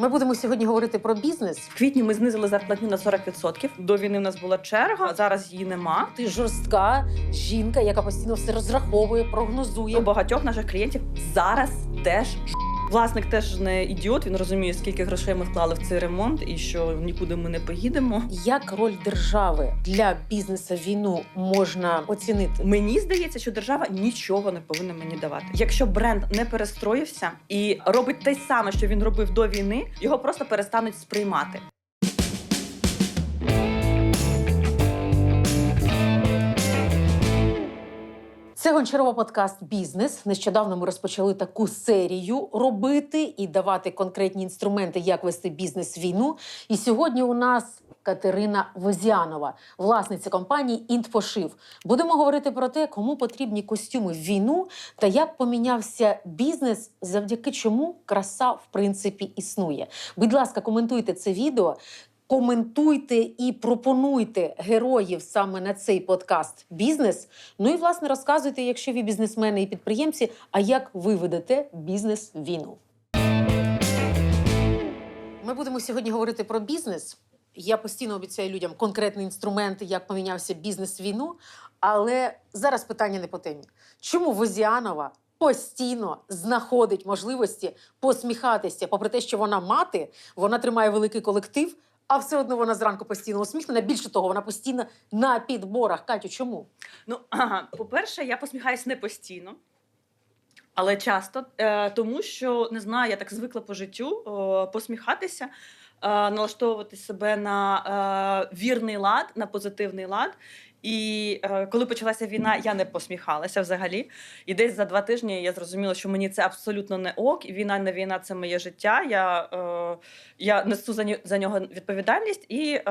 Ми будемо сьогодні говорити про бізнес. В квітні ми знизили зарплатню на 40%. До війни в нас була черга, зараз її нема. Ти жорстка жінка, яка постійно все розраховує, У прогнозує. багатьох наших клієнтів зараз теж. Власник теж не ідіот. Він розуміє, скільки грошей ми вклали в цей ремонт і що нікуди ми не поїдемо. Як роль держави для бізнесу війну можна оцінити? Мені здається, що держава нічого не повинна мені давати. Якщо бренд не перестроївся і робить те саме, що він робив до війни, його просто перестануть сприймати. Це гончарова подкаст Бізнес. Нещодавно ми розпочали таку серію робити і давати конкретні інструменти, як вести бізнес війну. І сьогодні у нас Катерина Возянова, власниця компанії «Інтпошив». Будемо говорити про те, кому потрібні костюми в війну та як помінявся бізнес, завдяки чому краса в принципі існує. Будь ласка, коментуйте це відео. Коментуйте і пропонуйте героїв саме на цей подкаст бізнес. Ну і власне розказуйте, якщо ви бізнесмени і підприємці, а як ви ведете бізнес війну. Ми будемо сьогодні говорити про бізнес. Я постійно обіцяю людям конкретні інструменти, як помінявся бізнес війну. Але зараз питання не по темі. Чому Возіанова постійно знаходить можливості посміхатися, попри те, що вона мати, вона тримає великий колектив, а все одно вона зранку постійно усміхнена. Більше того, вона постійно на підборах. Катю, чому? Ну, по-перше, я посміхаюсь не постійно. Але часто, е, тому що не знаю, я так звикла по життю посміхатися, е, налаштовувати себе на е, вірний лад, на позитивний лад. І е, коли почалася війна, я не посміхалася взагалі. І десь за два тижні я зрозуміла, що мені це абсолютно не ок. І війна не війна це моє життя. Я, е, я несу за, за нього відповідальність і е,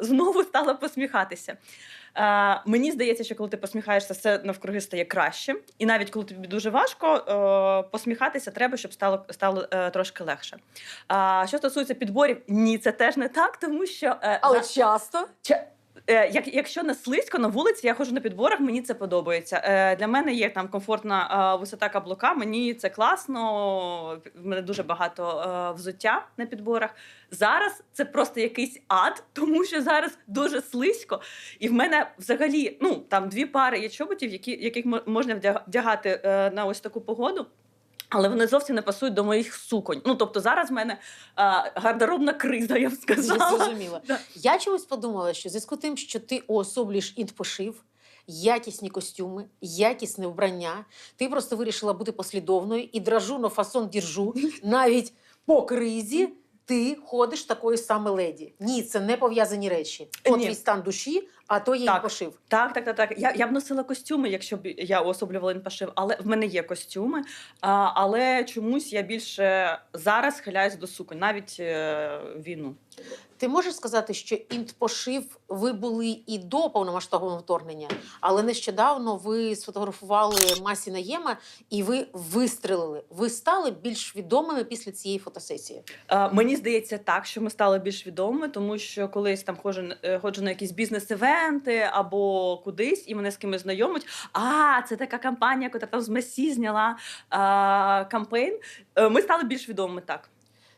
знову стала посміхатися. Е, мені здається, що коли ти посміхаєшся, все навкруги стає краще. І навіть коли тобі дуже важко, е, посміхатися треба, щоб стало, стало е, трошки легше. А що стосується підборів, ні, це теж не так, тому що е, Але за- часто Ча- Е, як, якщо не слизько на вулиці, я ходжу на підборах, мені це подобається. Е, для мене є там комфортна е, висота каблука, мені це класно. В мене дуже багато е, взуття на підборах. Зараз це просто якийсь ад, тому що зараз дуже слизько. І в мене взагалі ну там дві пари є чоботів, які, яких мо- можна вдягати е, на ось таку погоду. Але вони зовсім не пасують до моїх суконь. Ну тобто зараз в мене е, гардеробна криза, я б я сказала. зрозуміла. Да. Я чомусь подумала, що в зв'язку з тим, що ти уособлюєш інтпошив, якісні костюми, якісне вбрання, ти просто вирішила бути послідовною і дражу на фасон діржу навіть по кризі. Ти ходиш такою саме леді. Ні, це не пов'язані речі. То Ні. твій стан душі, а то є Так. пошив. Так, так, так, так. Я, я б носила костюми, якщо б я уособлювала інпашив, але в мене є костюми. А, але чомусь я більше зараз схиляюсь до суконь, навіть е, війну. Ти можеш сказати, що інтпошив ви були і до повномасштабного вторгнення, але нещодавно ви сфотографували Масі Наєма і ви вистрелили. Ви стали більш відомими після цієї фотосесії. Е, мені здається так, що ми стали більш відомими, тому що колись там ходжу, е, ходжу на якісь бізнес-івенти або кудись, і мене з кимось знайомить. А, це така компанія, яка там з Месі зняла кампейн. Е, ми стали більш відомими так.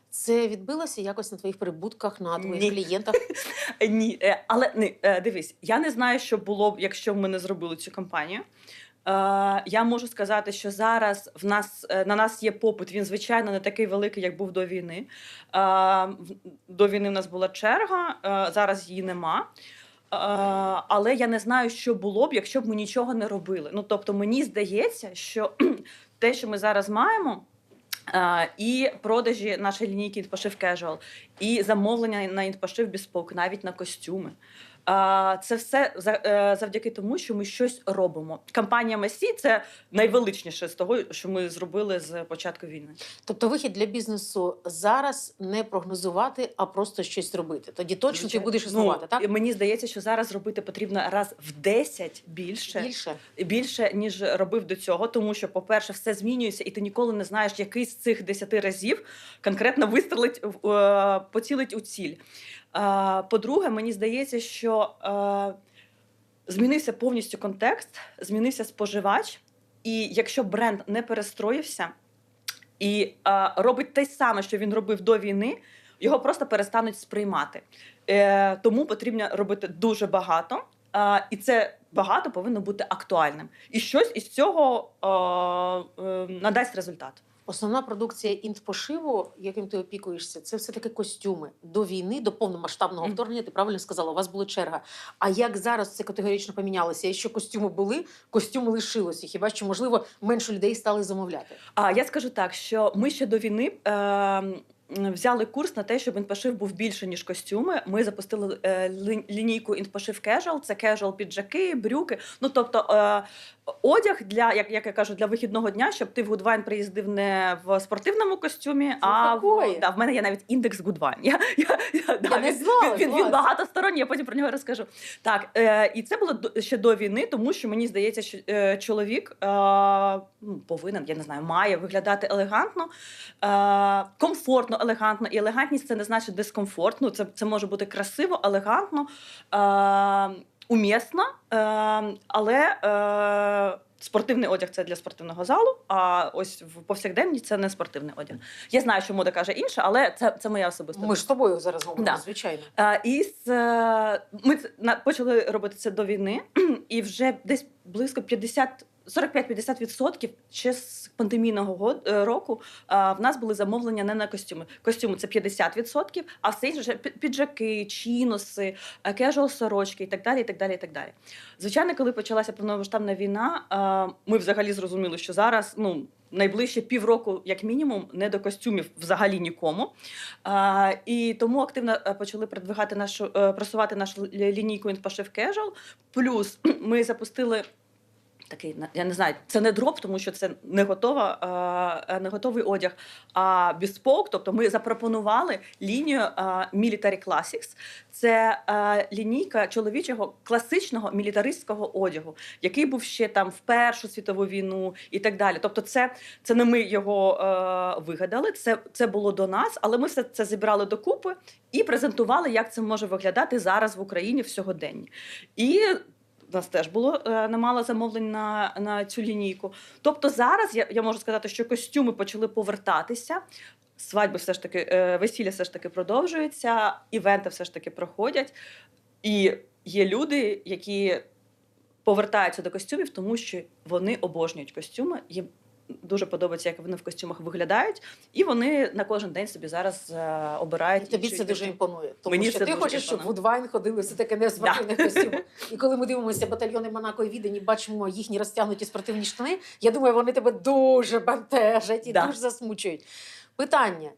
Це відбилося якось на твоїх прибутках, на твоїх Ні. клієнтах. Ні, е, але не дивись, я не знаю, що було б, якщо б ми не зробили цю кампанію. Е, я можу сказати, що зараз в нас на нас є попит. Він звичайно не такий великий, як був до війни. Е, до війни в нас була черга, е, зараз її нема. Але я не знаю, що було б, якщо б ми нічого не робили. Ну тобто, мені здається, що те, що ми зараз маємо. Uh, і продажі нашої лінійки інтпошив кежуал, і замовлення на інтпошив Bespoke, навіть на костюми. Це все е, завдяки тому, що ми щось робимо. Кампанія Месі це найвеличніше з того, що ми зробили з початку війни. Тобто вихід для бізнесу зараз не прогнозувати, а просто щось робити. Тоді точно ти будеш існувати, ну, так? Мені здається, що зараз робити потрібно раз в 10 більше. Більше. більше ніж робив до цього, тому що, по-перше, все змінюється, і ти ніколи не знаєш, який з цих 10 разів конкретно вистрелить е, поцілить у ціль. По-друге, мені здається, що змінився повністю контекст, змінився споживач, і якщо бренд не перестроївся. і робить те саме, що він робив до війни, його просто перестануть сприймати. Е, тому потрібно робити дуже багато. І це багато повинно бути актуальним. І щось із цього е, надасть результат. Основна продукція інфпошиву, яким ти опікуєшся, це все таки костюми. До війни, до повномасштабного вторгнення, ти правильно сказала, у вас була черга. А як зараз це категорично помінялося? Якщо костюми були, костюми лишилося. Хіба що можливо менше людей стали замовляти? А я скажу так, що ми ще до війни. Е, Взяли курс на те, щоб інпошив був більше ніж костюми. Ми запустили е, лінійку інпошив кежуал. Це кежуал піджаки, брюки. Ну тобто е, одяг для як, як я кажу, для вихідного дня, щоб ти в Гудвайн приїздив не в спортивному костюмі, а в, да, в мене є навіть індекс Гудвайн. Я, я, я, да, Я не він- знала, Він, він, клас. багатосторонній, я потім про нього розкажу. Так, е, і це було ще до війни, тому що мені здається, що е, чоловік е, ну, повинен, я не знаю, має виглядати елегантно, е, комфортно, елегантно. І елегантність це не значить дискомфорт. Ну, це, це може бути красиво, елегантно, е, умісно, е, але. Е, Спортивний одяг це для спортивного залу, а ось в повсякденній це не спортивний одяг. Я знаю, що мода каже інше, але це, це моя особиста. Ми ж з тобою зараз говоримо, Да. звичайно. Е, І з, е, ми почали робити це до війни, і вже десь близько 50. 45-50% ще з пандемійного е, року е, в нас були замовлення не на костюми. Костюми це 50%, а все інше піджаки, чіноси, е, кежуал сорочки і так далі. І так далі, і так далі. Звичайно, коли почалася повномасштабна війна, ми взагалі зрозуміли, що зараз ну. Найближче півроку, як мінімум, не до костюмів взагалі нікому. І тому активно почали продвигати нашу просувати нашу лінійку InPashif Casual. Плюс ми запустили. Такий я не знаю, це не дроп, тому що це не готова, е, не готовий одяг, а bespoke. Тобто ми запропонували лінію е, Military Classics. Це е, лінійка чоловічого класичного мілітаристського одягу, який був ще там в Першу світову війну і так далі. Тобто, це, це не ми його е, вигадали, це, це було до нас, але ми все це зібрали докупи і презентували, як це може виглядати зараз в Україні в сьогоденні. І у нас теж було е, немало замовлень на, на цю лінійку. Тобто зараз я, я можу сказати, що костюми почали повертатися. Свадьби все ж таки, е, весілля все ж таки продовжується, івенти все ж таки проходять. І є люди, які повертаються до костюмів, тому що вони обожнюють костюми. Їм дуже подобається, як вони в костюмах виглядають, і вони на кожен день собі зараз е, обирають. І тобі інші це дуже костюми. імпонує. Тому Мені що це ти дуже хочеш, щоб вудвайн імпонує. Ходили все таке не в спортивних костюмах. І коли ми дивимося батальйони Монако і Відені, бачимо їхні розтягнуті спортивні штани. Я думаю, вони тебе дуже бентежать і Да. дуже засмучують. Питання.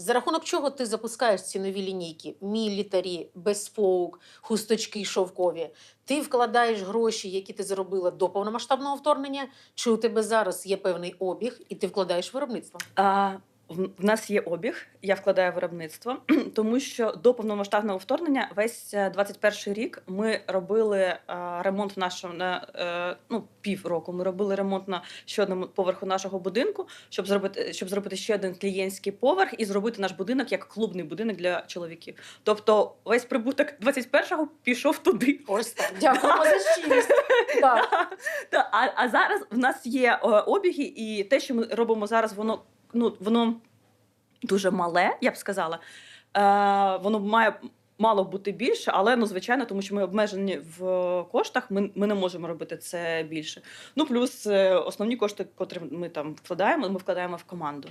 За рахунок чого ти запускаєш ці нові лінійки? Мілітарі, безфоук, хусточки шовкові. Ти вкладаєш гроші, які ти заробила до повномасштабного вторгнення, чи у тебе зараз є певний обіг, і ти вкладаєш виробництво? А, в нас є обіг, я вкладаю виробництво, тому що до повномасштабного вторгнення весь е, 21 рік ми робили е, ремонт в нашому на е, ну півроку. Ми робили ремонт на ще одному поверху нашого будинку, щоб зробити щоб зробити ще один клієнтський поверх і зробити наш будинок як клубний будинок для чоловіків. Тобто весь прибуток 21-го пішов туди. Ось так. Дякуємо за щирість. А, а зараз в нас є е, обіги, і те, що ми робимо зараз, воно ну воно дуже мале, я б сказала. Е, воно має мало бути більше, але ну звичайно, тому що ми обмежені в коштах. Ми, ми не можемо робити це більше. Ну плюс е, основні кошти, котрі ми там вкладаємо, ми вкладаємо в команду.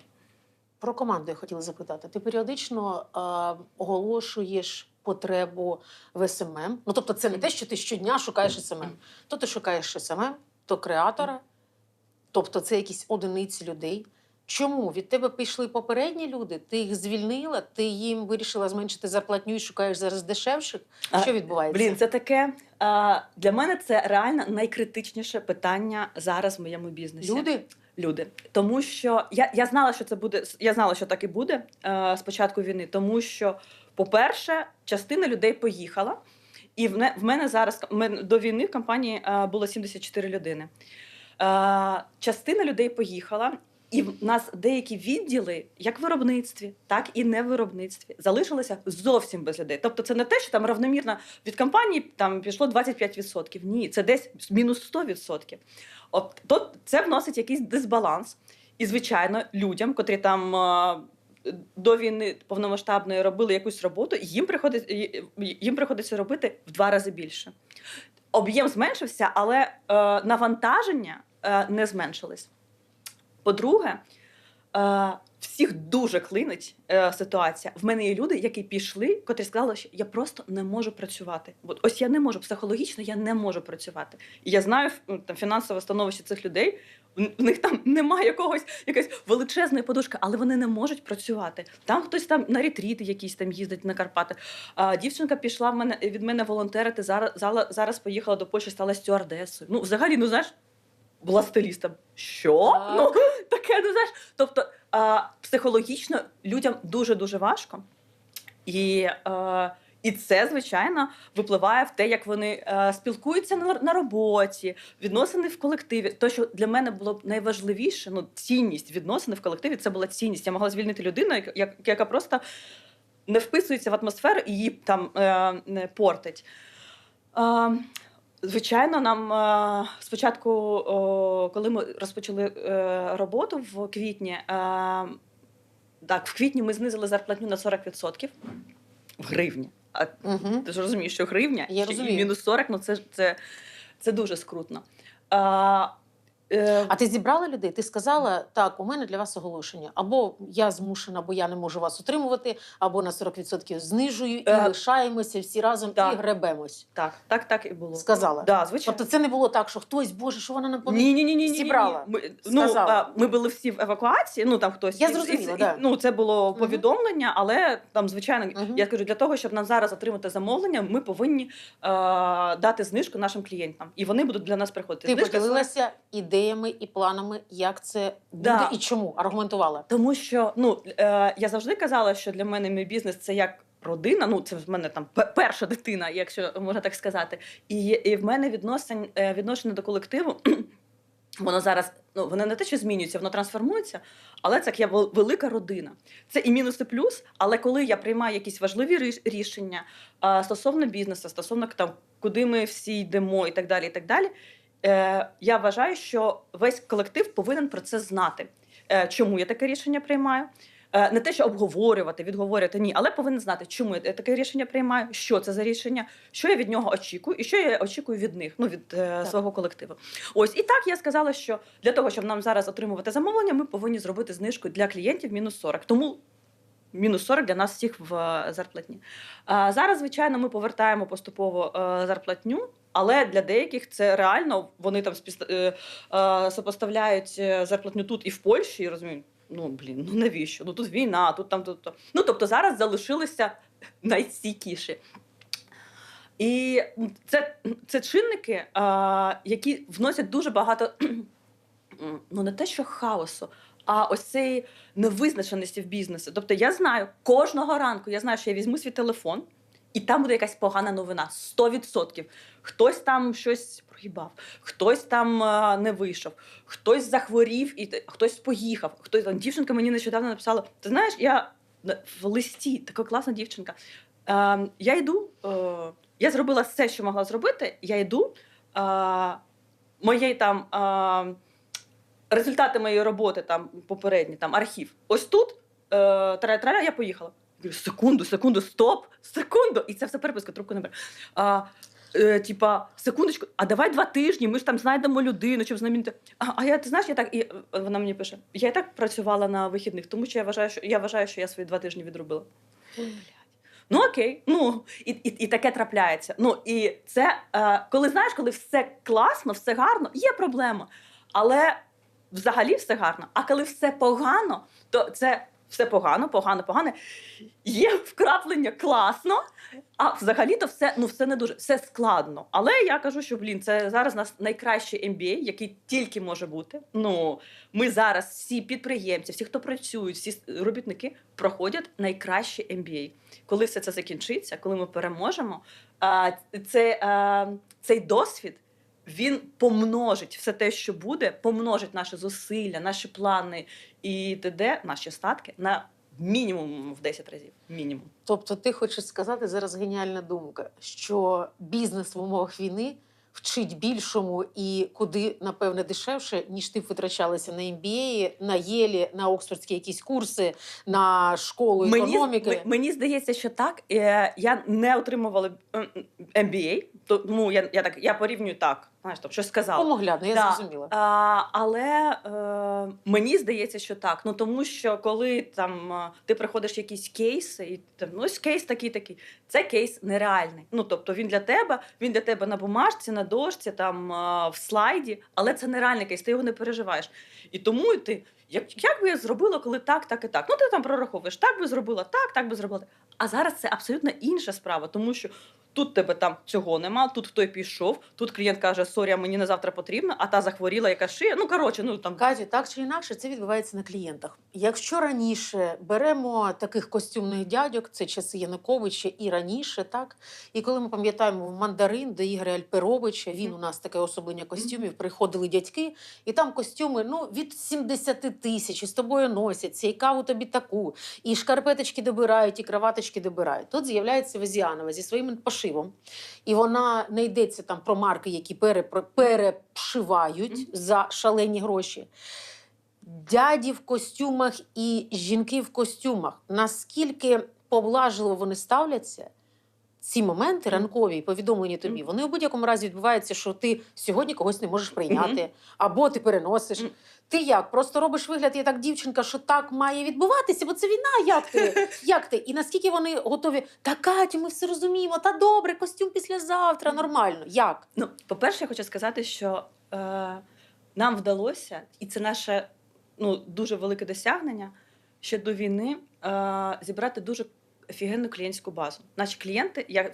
Про команду я хотіла запитати. Ти періодично е, оголошуєш потребу в СММ. Ну тобто, це не те, що ти щодня шукаєш СММ. То ти шукаєш СММ, то креатора, тобто це якісь одиниці людей. Чому від тебе пішли попередні люди? Ти їх звільнила, ти їм вирішила зменшити зарплатню і шукаєш зараз дешевших? Що відбувається? Блін, це таке для мене це реально найкритичніше питання зараз в моєму бізнесі. люди? люди. Тому що я, я знала, що це буде. Я знала, що так і буде е, з початку війни. Тому що, по-перше, частина людей поїхала, і в, не, в мене зараз в мене до війни в компанії е, було 74 людини. Е, частина людей поїхала. І в нас деякі відділи, як в виробництві, так і не в виробництві, залишилися зовсім без людей. Тобто, це не те, що там равномірно від компанії там пішло 25%. Ні, це десь мінус 100%. От то це вносить якийсь дисбаланс. І, звичайно, людям, котрі там до війни повномасштабної робили якусь роботу, їм приходить їм приходиться робити в два рази більше. Об'єм зменшився, але е, навантаження е, не зменшилось. По-друге, е, всіх дуже клинить е, ситуація. В мене є люди, які пішли, котрі сказали, що я просто не можу працювати. От ось я не можу психологічно, я не можу працювати. І я знаю там фінансове становище цих людей. В них там немає якогось якоїсь величезної подушки, але вони не можуть працювати. Там хтось там на ретріти якісь там їздить на Карпати. А, дівчинка пішла в мене від мене волонтерити. Зараз зараз поїхала до Польщі, стала стюардесою. Ну, взагалі, ну знаєш, була стилістом. Що? Так. Ну таке, ну знаєш. Тобто а, психологічно людям дуже дуже важко. І, е, і це, звичайно, випливає в те, як вони е, спілкуються на, на роботі, відносини в колективі. То, що для мене було б найважливіше, ну, цінність відносини в колективі, це була цінність. Я могла звільнити людину, яка, як- яка просто не вписується в атмосферу і її там е, не портить. Е, Звичайно, нам е, спочатку, коли ми розпочали е, роботу в квітні, е, так, в квітні ми знизили зарплатню на 40% в гривні. А Угу. ти ж розумієш, що гривня Я і розумію. мінус 40, ну це, це, це дуже скрутно. А, е, ти зібрала людей? Ти сказала, так, у мене для вас оголошення. Або я змушена, бо я не можу вас утримувати, або на 40% знижую і Е, лишаємося всі разом так. і гребемось. так, так, так і було. Сказала. Да, звичайно. Тобто це не було так, що хтось, боже, що вона нам помі... Ні, ні, ні, ні, зібрала, Ми, ну, сказала. а, ми були всі в евакуації. Ну там хтось Я зрозуміла, і- да. ну це було повідомлення, але там, звичайно, Мгм. я кажу, для того, щоб нам зараз отримати замовлення, ми повинні е, дати знижку нашим клієнтам, і вони будуть для нас приходити. Ти поділилася ідеями і планами, як це буде Да. і чому аргументувала. Тому що ну е, я завжди казала, що для мене мій бізнес це як родина. Ну це в мене там перша дитина, якщо можна так сказати. І, і в мене відносин, е, відношення до колективу. Воно зараз ну воно не те, що змінюється, воно трансформується, але це як я вел- велика родина. Це і мінус, і плюс. Але коли я приймаю якісь важливі ріш- рішення а, стосовно бізнесу, стосовно там, куди ми всі йдемо, і так далі, і так далі. Е, я вважаю, що весь колектив повинен про це знати. Е, чому я таке рішення приймаю? Е, Не те, що обговорювати, відговорювати, ні, але повинен знати, чому я таке рішення приймаю, що це за рішення, що я від нього очікую, і що я очікую від них, ну від е, свого колективу. Ось і так я сказала, що для того, щоб нам зараз отримувати замовлення, ми повинні зробити знижку для клієнтів мінус 40. Тому мінус 40 для нас всіх в е, зарплатні. А зараз, звичайно, ми повертаємо поступово е, зарплатню. Але для деяких це реально вони там спіс- е, е, сопоставляють е, зарплатню тут і в Польщі, і розуміють, ну блін, ну навіщо? Ну тут війна, тут там, тут. то. Ну тобто зараз залишилися найстійкіші. І це, це чинники, а, які вносять дуже багато, ну не те, що хаосу, а ось цієї невизначеності в бізнесі. Тобто я знаю, кожного ранку я знаю, що я візьму свій телефон, і там буде якась погана новина. 100%. Хтось там щось проїбав, хтось там а, не вийшов, хтось захворів і хтось поїхав. Хтось там дівчинка мені нещодавно написала: Ти знаєш, я в листі, така класна дівчинка. Е, я йду, е, я зробила все, що могла зробити. Я йду. Е, моєї там е, результати моєї роботи, там попередні, там архів. Ось тут е, тра-тра, я поїхала. Секунду, секунду, стоп, секунду. І це все переписка, трубку не бере. А, е, типа, секундочку, а давай два тижні, ми ж там знайдемо людину, щоб знамінити. А, а я ти знаєш, я так і е, вона мені пише: я і так працювала на вихідних, тому що я вважаю, що я вважаю, що я свої два тижні відробила. Блядь. Ну окей, ну і, і, і таке трапляється. Ну і це е, коли знаєш, коли все класно, все гарно, є проблема. Але взагалі все гарно. А коли все погано, то це все погано, погано, погано. Є вкраплення класно, а взагалі то все, ну, все не дуже все складно. Але я кажу, що блін, це зараз у нас найкращий MBA, який тільки може бути. Ну ми зараз всі підприємці, всі, хто працюють, всі робітники проходять найкраще MBA. Коли все це закінчиться, коли ми переможемо, це, цей досвід. Він помножить все те, що буде, помножить наші зусилля, наші плани і т.д., наші статки на мінімум в 10 разів. Мінімум. Тобто, ти хочеш сказати зараз геніальна думка, що бізнес в умовах війни вчить більшому і куди, напевне, дешевше, ніж ти витрачалася на MBA, на Єлі, на Оксфордські якісь курси, на школу економіки. м- мені здається, що так. Е, Я не отримувала ем, MBA, тому я, я так я порівнюю так. Знаєш, тобто щось сказала. Помоглядно, я Да. зрозуміла. А, але е, мені здається, що так. Ну тому що коли там е, ти приходиш в якісь кейси, і там ну ось кейс такий такий, це кейс нереальний. Ну тобто він для тебе, він для тебе на бумажці, на дошці, там е, в слайді, але це нереальний кейс, ти його не переживаєш. І тому ти. Як, як би я зробила, коли так, так і так? Ну, ти там прораховуєш, так би зробила, так, так би зробила. А зараз це абсолютно інша справа, тому що тут тебе там цього нема, тут той пішов, тут клієнт каже, сорі, мені на завтра потрібно, а та захворіла, яка шиє. Ну, коротше, ну там. Катю, так чи інакше, це відбувається на клієнтах. Якщо раніше беремо таких костюмних дядьок, це часи Януковича і раніше, так і коли ми пам'ятаємо в мандарин до Ігоря Альперовича, він у нас таке особлення костюмів, приходили дядьки, і там костюми ну від 70 тисяч, і з тобою носяться, і каву тобі таку, і шкарпеточки добирають, і краваточки добирають. Тут з'являється Везіанова зі своїм пошивом, і вона не йдеться там про марки, які перепшивають за шалені гроші. Дяді в костюмах і жінки в костюмах. Наскільки поблажливо вони ставляться? Ці моменти ранкові повідомлені тобі, вони у будь-якому разі відбуваються, що ти сьогодні когось не можеш прийняти, або ти переносиш. Ти як? Просто робиш вигляд, я так дівчинка, що так має відбуватися, бо це війна. Як ти? Як ти? І наскільки вони готові? Та Катю, ми все розуміємо. Та добре, костюм післязавтра, нормально. Як? Ну, по-перше, я хочу сказати, що е, нам вдалося, і це наше ну, дуже велике досягнення, ще до війни е, зібрати дуже офігенну клієнтську базу. Наші клієнти, я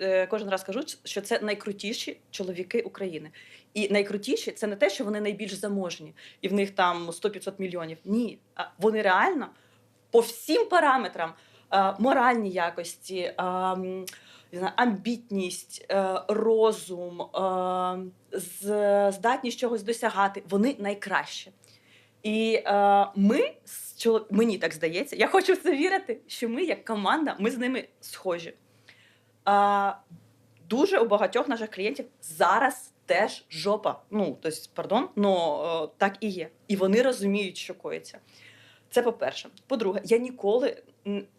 е, кожен раз кажу, що це найкрутіші чоловіки України. І найкрутіші це не те, що вони найбільш заможні, і в них там 100-500 мільйонів. Ні, вони реально по всім параметрам е, моральні якості. е, амбітність, розум, здатність чогось досягати, вони найкращі. І е, ми мені так здається, я хочу в це вірити, що ми, як команда, ми з ними схожі. Е, дуже у багатьох наших клієнтів зараз теж жопа. Ну, тобто, пардон, але так і є. І вони розуміють, що коїться. Це по-перше. По-друге, я ніколи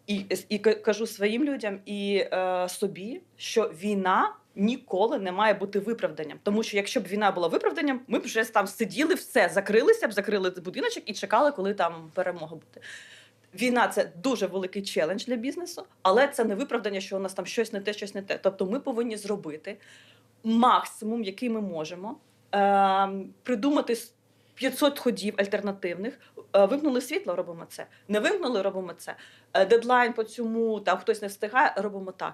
і, і кажу своїм людям і е, собі, що війна ніколи не має бути виправданням. Тому що якщо б війна була виправданням, ми б вже там сиділи, все, закрилися б, закрили будиночок і чекали, коли там перемога буде. Війна це дуже великий челендж для бізнесу, але це не виправдання, що у нас там щось не те, щось не те. Тобто ми повинні зробити максимум, який ми можемо, е, придумати с- 500 ходів альтернативних. Е, Вимкнули світло, робимо це. Не вимкнули, робимо це. Е, Дедлайн по цьому, там хтось не встигає, робимо так.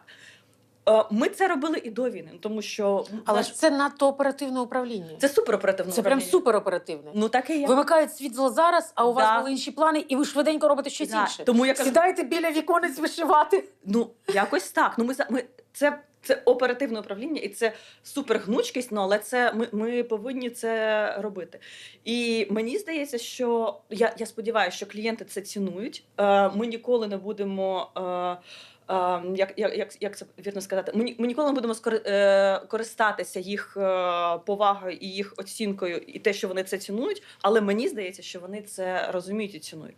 Е, Ми це робили і до війни, тому що Але наш- ж це надто оперативне управління. це супероперативно. Це прям управління. супероперативне. Ну так і є. Вимикають світло зараз, а у вас були інші плани, і ви швиденько робите щось Да. інше. Тому я кажу, Сідайте біля віконець вишивати. Ну, якось так. Ну, ми, ми, це, це оперативне управління і це супергнучкість, ну, але це, ми, ми повинні це робити. І мені здається, що я, я сподіваюся, що клієнти це цінують. Е, ми ніколи не будемо. Е, як, як, як, як це вірно сказати? Ми, ніколи не будемо е, користатися їх е, повагою і їх оцінкою, і те, що вони це цінують. Але мені здається, що вони це розуміють і цінують.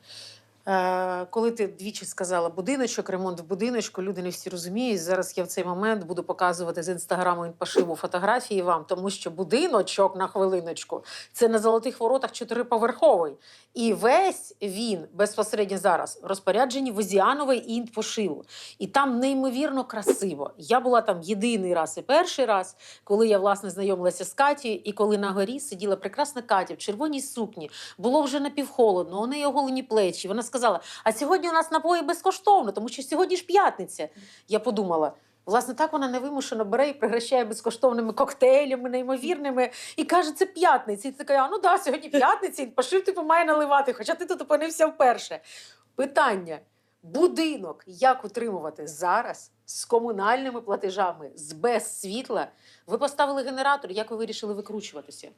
Е, коли ти двічі сказала будиночок, ремонт в будиночку, люди не всі розуміють. Зараз я в цей момент буду показувати з інстаграму пошиву фотографії вам, тому що будиночок на хвилиночку це на золотих воротах чотириповерховий. І весь він безпосередньо зараз в розпорядженні Возіанової і пошиву. І там неймовірно красиво. Я була там єдиний раз і перший раз, коли я власне знайомилася з Катією, і коли на горі сиділа прекрасна Катя в червоній сукні. Було вже напівхолодно, у неї оголені плечі. Вона сказала: А сьогодні у нас напої безкоштовно, тому що сьогодні ж п'ятниця. Я подумала. Власне, так вона невимушено бере і пригощає безкоштовними коктейлями, неймовірними, і каже, це п'ятниця. І ти така, а ну да, сьогодні п'ятниця, і пошив типу має наливати, хоча ти тут опинився вперше. Питання: будинок як утримувати зараз з комунальними платежами, з без світла? Ви поставили генератор, як ви вирішили викручуватися?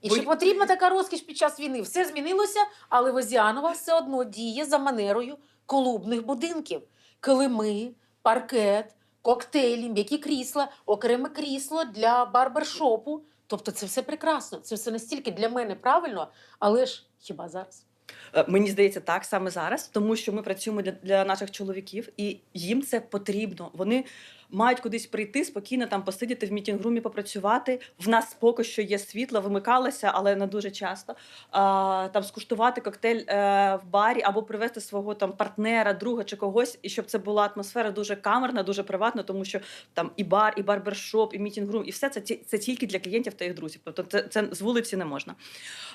І Бо- чи потрібна така розкіш під час війни? Все змінилося, але Возіанова все одно діє за манерою клубних будинків. Килими, паркет, коктейлі, м'які крісла, окреме крісло для барбершопу. Тобто це все прекрасно. Це все настільки для мене правильно, але ж хіба зараз? Е, Мені здається, так саме зараз, тому що ми працюємо для, для наших чоловіків, і їм це потрібно. Вони мають кудись прийти, спокійно там посидіти в мітінгрумі, попрацювати. В нас поки що є світло, вимикалося, але не дуже часто. А, там скуштувати коктейль е, в барі або привезти свого там партнера, друга чи когось, і щоб це була атмосфера дуже камерна, дуже приватна, тому що там і бар, і барбершоп, і мітінгрум, і все це, це тільки для клієнтів та їх друзів. Тобто це, це з вулиці не можна.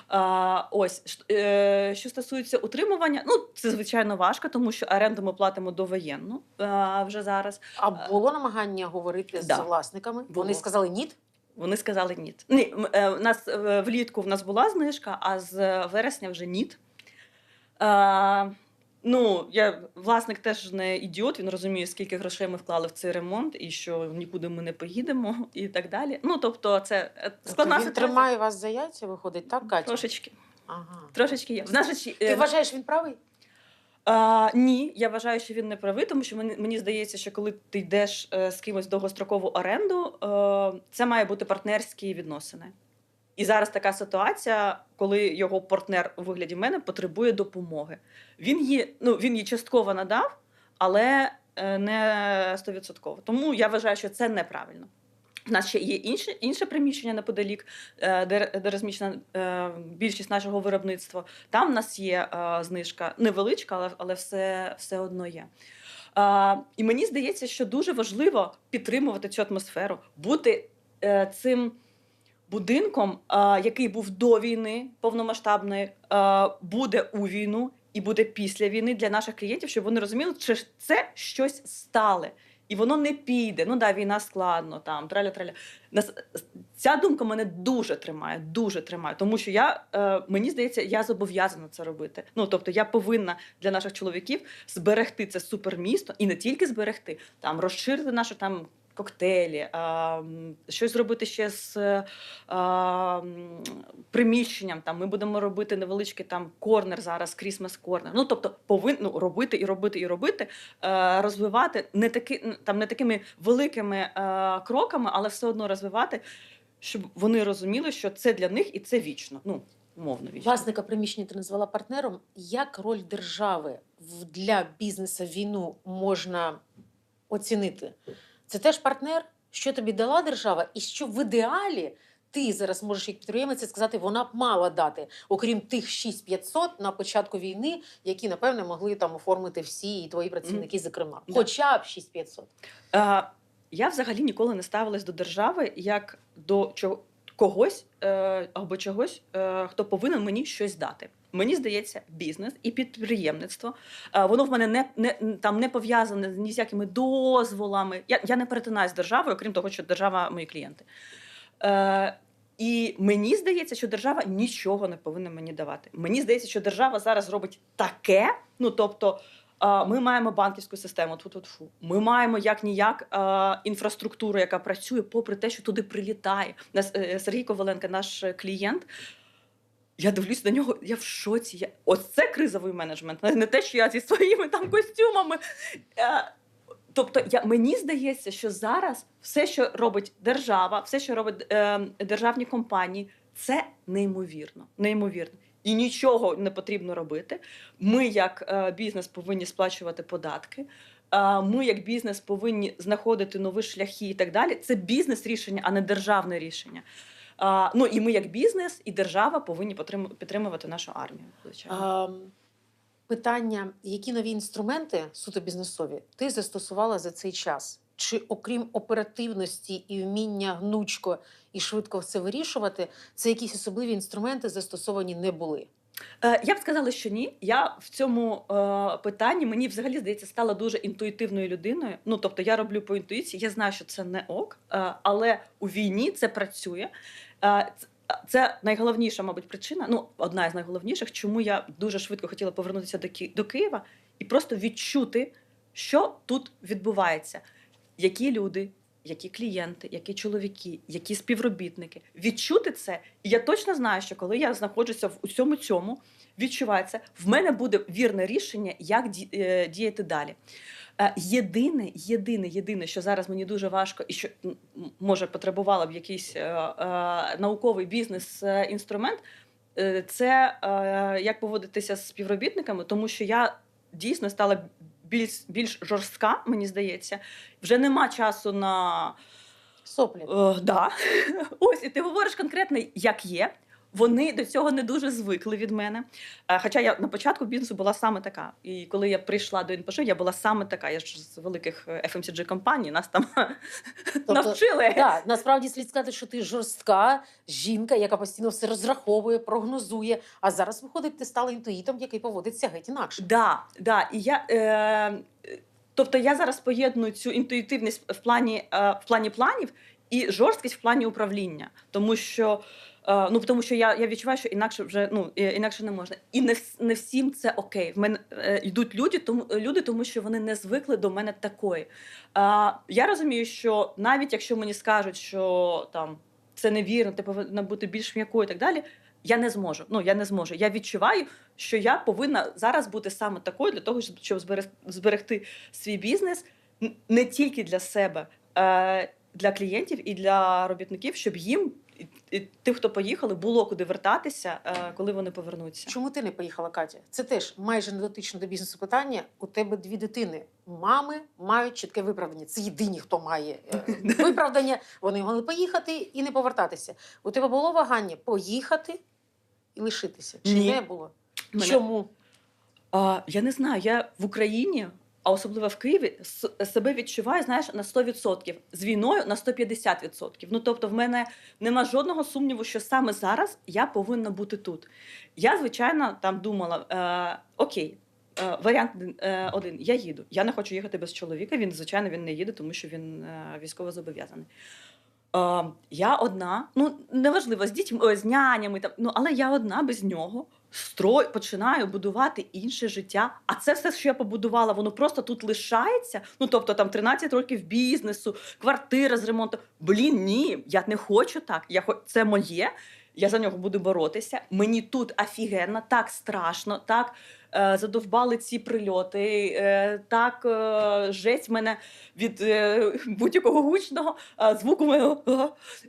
А, ось е, що стосується утримування, ну це звичайно важко, тому що оренду ми платимо довоєнну а, вже зараз. А було намагання говорити Да. з власниками? Було. Вони сказали ні. Вони сказали ні. Ні, е, у нас е, влітку в нас була знижка, а з е, вересня вже ні. А, ну, я власник теж не ідіот, він розуміє, скільки грошей ми вклали в цей ремонт, і що нікуди ми не поїдемо, і так далі. Ну, тобто, це е, складна Тобто він тримає вас за яйця, виходить, так, Катя? Трошечки. Ага. Трошечки є. Ти е, вважаєш, він правий? А, ні, я вважаю, що він не правий, тому що мені, мені здається, що коли ти йдеш е, з кимось в довгострокову оренду, е, це має бути партнерські відносини. І зараз така ситуація, коли його партнер у вигляді мене потребує допомоги. Він її, ну, він її частково надав, але е, не стовідсотково. Тому я вважаю, що це неправильно. У нас ще є інше, інше приміщення неподалік, е, де, де розміщена е, більшість нашого виробництва. Там в нас є е, знижка невеличка, але, але все, все одно є. І мені здається, що дуже важливо підтримувати цю атмосферу, бути цим будинком, який був до війни повномасштабної, буде у війну і буде після війни для наших клієнтів, щоб вони розуміли, що це щось стале. І воно не піде. Ну да, війна складно, там траля траля. Нас ця думка мене дуже тримає, дуже тримає. Тому що я е, мені здається, я зобов'язана це робити. Ну тобто, я повинна для наших чоловіків зберегти це супермісто і не тільки зберегти, там розширити нашу там. Коктейлі, а, щось зробити ще з а, приміщенням. Там ми будемо робити невеличкий там корнер зараз, крісмас корнер. Ну тобто, повинно робити і робити і робити, е, розвивати не таки там не такими великими е, кроками, але все одно розвивати, щоб вони розуміли, що це для них і це вічно. Ну умовно вічно. Власника приміщення ти назвала партнером. Як роль держави для бізнесу війну можна оцінити? Це теж партнер, що тобі дала держава, і що в ідеалі ти зараз можеш як підприємець сказати, вона б мала дати, окрім тих 6500 на початку війни, які напевне могли там оформити всі і твої працівники, зокрема, хоча б 6500. Е, я взагалі ніколи не ставилась до держави як до чого, когось е, або чогось, е, хто повинен мені щось дати. Мені здається, бізнес і підприємництво. е, воно в мене не, не там не пов'язане ні з якими дозволами. Я, я не перетинаю з державою, окрім того, що держава мої клієнти. Е, і мені здається, що держава нічого не повинна мені давати. Мені здається, що держава зараз робить таке. Ну тобто, е, ми маємо банківську систему. Тут тут фу. Ми маємо як ніяк е, інфраструктуру, яка працює, попри те, що туди прилітає. Нас е, Сергій Коваленко, наш клієнт. Я дивлюсь на нього, я в шоці. Я... Ось це кризовий менеджмент. Не те, що я зі своїми там костюмами. Е, Тобто, я, мені здається, що зараз все, що робить держава, все, що робить е, державні компанії, це неймовірно. неймовірно. І нічого не потрібно робити. Ми, як е, бізнес, повинні сплачувати податки. Е, ми, як бізнес, повинні знаходити нові шляхи і так далі. Це бізнес рішення, а не державне рішення. Е, ну і ми, як бізнес, і держава повинні підтримувати нашу армію. Звичайно. Ем, Питання, які нові інструменти суто бізнесові ти застосувала за цей час? Чи окрім оперативності і вміння гнучко і швидко все вирішувати, це якісь особливі інструменти застосовані не були? Е, Я б сказала, що ні. Я в цьому е, питанні мені взагалі здається стала дуже інтуїтивною людиною. Ну тобто я роблю по інтуїції, я знаю, що це не ок, е, але у війні це працює. Е, це найголовніша, мабуть, причина. Ну, одна із найголовніших, чому я дуже швидко хотіла повернутися до, Ки- до Києва і просто відчути, що тут відбувається, які люди, які клієнти, які чоловіки, які співробітники. Відчути це. І я точно знаю, що коли я знаходжуся в усьому цьому, відчувається, в мене буде вірне рішення, як ді- е, діяти далі. Е, Єдине, єдине, єдине, що зараз мені дуже важко, і що може потребувала б якийсь е, е, науковий бізнес-інструмент, е, це е, як поводитися з співробітниками, тому що я дійсно стала більш, більш жорстка, мені здається. Вже нема часу на Соплі. Е, да. Ось, і ти говориш конкретно, як є. Вони до цього не дуже звикли від мене. Е, Хоча я на початку бізнесу була саме така. І коли я прийшла до ІНПШ, я була саме така. Я ж з великих е, FMCG компаній, нас там навчили. Да, насправді слід сказати, що ти жорстка жінка, яка постійно все розраховує, прогнозує. А зараз виходить, ти стала інтуїтом, який поводиться геть інакше. Да, да. І я, е, тобто я зараз поєдную цю інтуїтивність в плані, е, в плані планів і жорсткість в плані управління. Тому що, ну, тому що я, я відчуваю, що інакше вже ну, е, інакше не можна. І не, не всім це окей. В мене е, йдуть люди, тому, люди, тому що вони не звикли до мене такої. Е, я розумію, що навіть якщо мені скажуть, що там це невірно, ти повинна бути більш м'якою і так далі. Я не зможу. Ну я не зможу. Я відчуваю, що я повинна зараз бути саме такою для того, щоб щоб зберегти свій бізнес не тільки для себе, е, для клієнтів і для робітників, щоб їм і- і хто поїхали, було куди вертатися, е, коли вони повернуться. Чому ти не поїхала, Катя? Це теж майже не дотично до бізнесу питання. У тебе дві дитини. Мами мають чітке виправдання. Це єдині, хто має е, виправдання. Вони могли поїхати і не повертатися. У тебе було вагання поїхати і лишитися? Чи Ні. не було? Мене- Чому? А, я не знаю, я в Україні, а особливо в Києві, себе відчуваю, знаєш, на 100%. З війною на 150%. Ну тобто, в мене нема жодного сумніву, що саме зараз я повинна бути тут. Я, звичайно, там думала: е, окей. е, Варіант е, один: я їду. Я не хочу їхати без чоловіка. Він, звичайно, він не їде, тому що він е, військово зобов'язаний. Е, я одна, ну неважливо, з дітьми, з нянями, там, ну але я одна без нього. Строй починаю будувати інше життя. А це все, що я побудувала, воно просто тут лишається. Ну тобто там 13 років бізнесу, квартира з ремонту. Блін, ні, я не хочу так. Я хо... це моє. Я за нього буду боротися. Мені тут офігенно, так страшно, так задовбали ці прильоти, е, так е, жесть мене від е, будь-якого гучного е, звуку.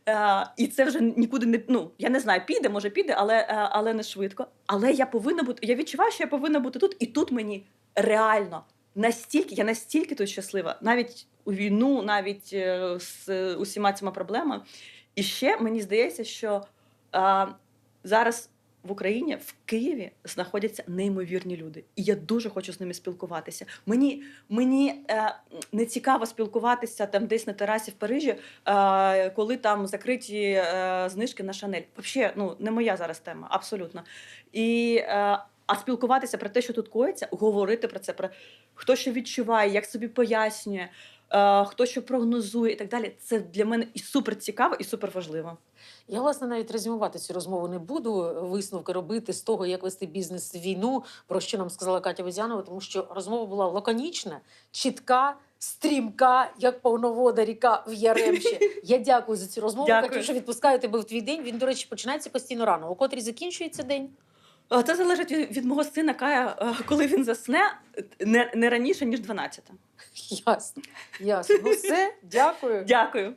е, і це вже нікуди не ну я не знаю, піде, може піде, але, е, але не швидко. Але я повинна бути. Я відчуваю, що я повинна бути тут, і тут мені реально настільки, я настільки тут щаслива, навіть у війну, навіть е, з е, усіма цими проблемами. І ще мені здається, що е, зараз в Україні, в Києві, знаходяться неймовірні люди, і я дуже хочу з ними спілкуватися. Мені, мені е, не цікаво спілкуватися там десь на терасі в Парижі, е, коли там закриті е, знижки на Шанель. Взагалі, ну не моя зараз тема, абсолютно. І, е, а спілкуватися про те, що тут коїться, говорити про це, про хто що відчуває, як собі пояснює, е, хто що прогнозує і так далі. Це для мене і супер цікаво, і супер важливо. Я власне навіть резюмувати цю розмову не буду. Висновки робити з того, як вести бізнес в війну, про що нам сказала Катя Возянова, тому що розмова була лаконічна, чітка. Стрімка, як повновода ріка в Яремче. Я дякую за цю розмову. Дякую. Катюша, відпускаю тебе в твій день. Він, до речі, починається постійно рано. У котрій закінчується день. Це залежить від, від мого сина, Кая, е, коли він засне, не, не раніше ніж 12. Ясно, ясно. Ну все, дякую. Дякую.